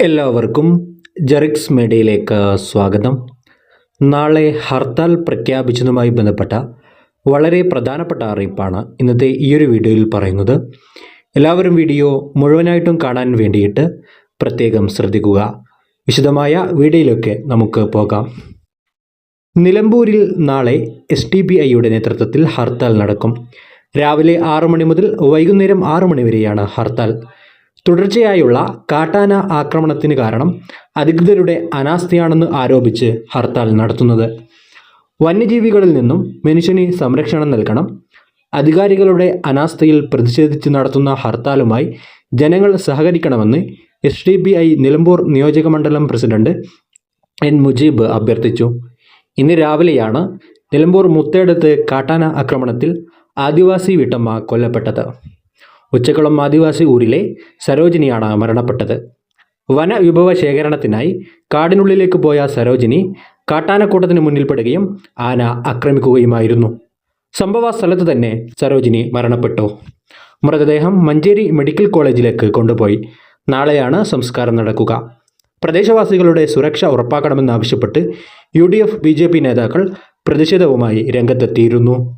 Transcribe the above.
എല്ലാവർക്കും ജെറിക്സ് മീഡിയയിലേക്ക് സ്വാഗതം. നാളെ ഹർത്താൽ പ്രഖ്യാപിച്ചതുമായി ബന്ധപ്പെട്ട വളരെ പ്രധാനപ്പെട്ട അറിയിപ്പാണ് ഇന്നത്തെ ഈ ഒരു വീഡിയോയിൽ പറയുന്നത്. എല്ലാവരും വീഡിയോ മുഴുവനായിട്ടും കാണാൻ വേണ്ടിയിട്ട് പ്രത്യേകം ശ്രദ്ധിക്കുക. വിശദമായ വീഡിയോയിലൊക്കെ നമുക്ക് പോകാം. നിലമ്പൂരിൽ നാളെ എസ് ടി ബി ഐയുടെ നേതൃത്വത്തിൽ ഹർത്താൽ നടക്കും. രാവിലെ ആറു മണി മുതൽ വൈകുന്നേരം ആറു മണി വരെയാണ് ഹർത്താൽ. തുടർച്ചയായുള്ള കാട്ടാന ആക്രമണത്തിന് കാരണം അധികൃതരുടെ അനാസ്ഥയാണെന്ന് ആരോപിച്ച് ഹർത്താൽ നടത്തുന്നത്. വന്യജീവികളിൽ നിന്നും മനുഷ്യന് സംരക്ഷണം നൽകണം. അധികാരികളുടെ അനാസ്ഥയിൽ പ്രതിഷേധിച്ച് നടത്തുന്ന ഹർത്താലുമായി ജനങ്ങൾ സഹകരിക്കണമെന്ന് S D P I Nilambur നിയോജകമണ്ഡലം പ്രസിഡന്റ് എൻ മുജീബ് അഭ്യർത്ഥിച്ചു. ഇന്ന് രാവിലെയാണ് നിലമ്പൂർ മുത്തേടത്ത് കാട്ടാന ആക്രമണത്തിൽ ആദിവാസി വീട്ടമ്മ കൊല്ലപ്പെട്ടത്. ഉച്ചക്കുളം ആദിവാസി ഊരിലെ സരോജിനിയാണ് മരണപ്പെട്ടത്. വനവിഭവ ശേഖരണത്തിനായി കാടിനുള്ളിലേക്ക് പോയ സരോജിനി കാട്ടാനക്കൂട്ടത്തിന് മുന്നിൽപ്പെടുകയും ആന ആക്രമിക്കുകയുമായിരുന്നു. സംഭവ സ്ഥലത്ത് തന്നെ സരോജിനി മരണപ്പെട്ടു. മൃതദേഹം മഞ്ചേരി മെഡിക്കൽ കോളേജിലേക്ക് കൊണ്ടുപോയി. നാളെയാണ് സംസ്കാരം നടക്കുക. പ്രദേശവാസികളുടെ സുരക്ഷ ഉറപ്പാക്കണമെന്നാവശ്യപ്പെട്ട് U D F B J P നേതാക്കൾ പ്രതിഷേധവുമായി രംഗത്തെത്തിയിരുന്നു.